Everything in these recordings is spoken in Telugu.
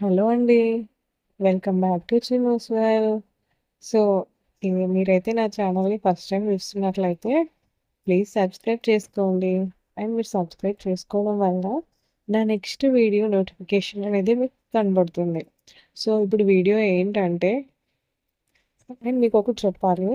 హలో అండి. వెల్కమ్ బ్యాక్ టు చిన్నూస్ వెల్. సో, ఇవి మీరైతే నా ఛానల్‌ని ఫస్ట్ టైం చూస్తున్నట్లయితే ప్లీజ్ సబ్స్క్రైబ్ చేసుకోండి. అండ్ మీరు సబ్స్క్రైబ్ చేసుకోవడం వల్ల నా నెక్స్ట్ వీడియో నోటిఫికేషన్ అనేది మీకు కనబడుతుంది. సో, ఇప్పుడు వీడియో ఏంటంటే నేను మీకు ఒకటి చెప్పాలి.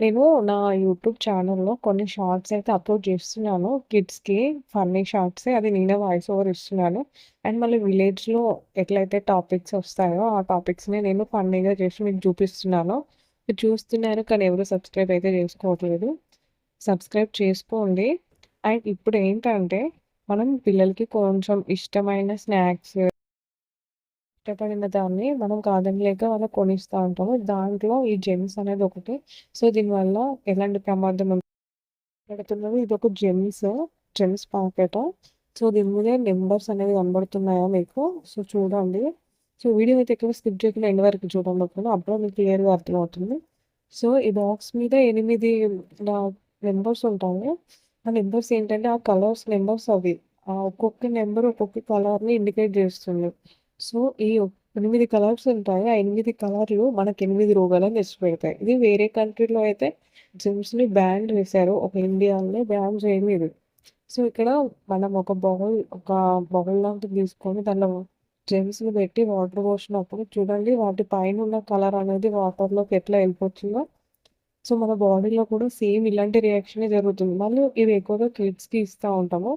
నేను నా యూట్యూబ్ ఛానల్‌లో కొన్ని షార్ట్స్ అయితే అప్‌లోడ్ చేస్తున్నాను. కిడ్స్‌కి ఫన్నీ షార్ట్స్ అది నేనే వాయిస్ ఓవర్ ఇస్తున్నాను. అండ్ మళ్ళీ విలేజ్‌లో ఎట్లయితే టాపిక్స్ వస్తాయో ఆ టాపిక్స్‌ని నేను ఫన్నీగా చేసి మీకు చూపిస్తున్నాను. చూస్తున్నారు కానీ ఎవరు సబ్స్క్రైబ్ అయితే చేసుకోవట్లేదు. సబ్స్క్రైబ్ చేసుకోండి. అండ్ ఇప్పుడు ఏంటంటే మనం పిల్లలకి కొంచెం ఇష్టమైన స్నాక్స్ ఇష్టపడిన దాన్ని మనం కాదనలేక వాళ్ళకి కొనిస్తూ ఉంటాము. దాంట్లో ఈ జెమ్స్ అనేది ఒకటి. సో, దీనివల్ల ఎలాంటి ప్రమాదం ఉం ఇది ఒక జెమ్స్, జెమ్స్ ప్యాకెట్. సో, దీని మీద నెంబర్స్ అనేవి కనబడుతున్నాయా మీకు? సో, చూడండి. సో, వీడియో అయితే ఎక్కడ స్కిప్ చేయకుండా ఎండ్ వరకు చూడండి ఒకవేళ అప్పుడు మీకు క్లియర్‌గా అర్థమవుతుంది. సో, ఈ బాక్స్ మీద ఎనిమిది నా ఉంటాయి. ఆ నెంబర్స్ ఏంటంటే ఆ కలర్స్ నెంబర్స్ అవి. ఆ ఒక్కొక్క నెంబర్ ఒక్కొక్క కలర్‌ని ఇండికేట్ చేస్తుంది. సో, ఈ ఎనిమిది కలర్స్ ఉంటాయి. ఆ ఎనిమిది కలర్‌లు మనకు 8 రోగాలను తెచ్చిపెడతాయి. ఇది వేరే కంట్రీలో అయితే జెమ్స్‌ని బ్యాన్ చేశారు. ఒక ఇండియాలో బ్యాన్ చేయలేదు. సో, ఇక్కడ మనం ఒక బౌల్ ఒక బౌల్ లాంటిది తీసుకొని దానిలో జెమ్స్‌ని పెట్టి వాటర్ పోసినప్పుడు చూడండి వాటి పైన ఉన్న కలర్ అనేది వాటర్‌లోకి ఎట్లా వెళ్ళిపోతుందో. సో, మన బాడీలో కూడా సేమ్ ఇలాంటి రియాక్షనే జరుగుతుంది. మళ్ళీ ఇవి ఎక్కువగా కిడ్స్‌కి ఇస్తా ఉంటాము.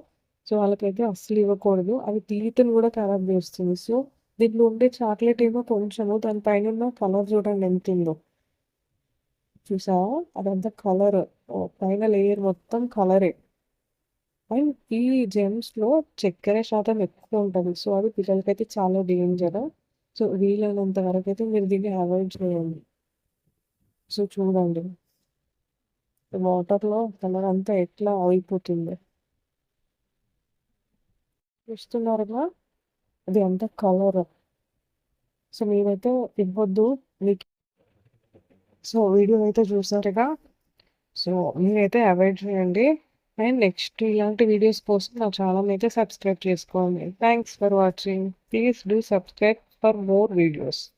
సో, వాళ్ళకైతే అస్సలు ఇవ్వకూడదు. అవి టీత్‌ని కూడా ఖరాబ్ చేస్తుంది. సో, దీంట్లో ఉండే చాక్లెట్ ఏమో కొంచెము దానిపైన ఉన్న కలర్ చూడండి ఎంత ఉందో చూసావా? అదంతా కలర్. పైన లేయర్ మొత్తం కలరే. అండ్ ఈ జెమ్స్‌లో చక్కెర శాతం ఎక్కువ ఉంటుంది సో, అది పిల్లలకైతే చాలా డేంజర్. సో, వీలైనంత అయితే మీరు దీన్ని అవాయిడ్ చేయండి. సో, చూడండి. వాటర్‌లో కలర్ అంతా ఎట్లా అయిపోతుంది చూస్తున్నారుగా? అది అంతా కలర్. సో, మీరైతే ఇవ్వద్దు. మీకు సో, వీడియో అయితే చూసారుగా? సో, మీరైతే అవాయిడ్ చేయండి. అండ్ నెక్స్ట్ ఇలాంటి వీడియోస్ కోసం నా ఛానల్ అయితే సబ్స్క్రైబ్ చేసుకోండి. Thanks for watching. Please do subscribe for more videos.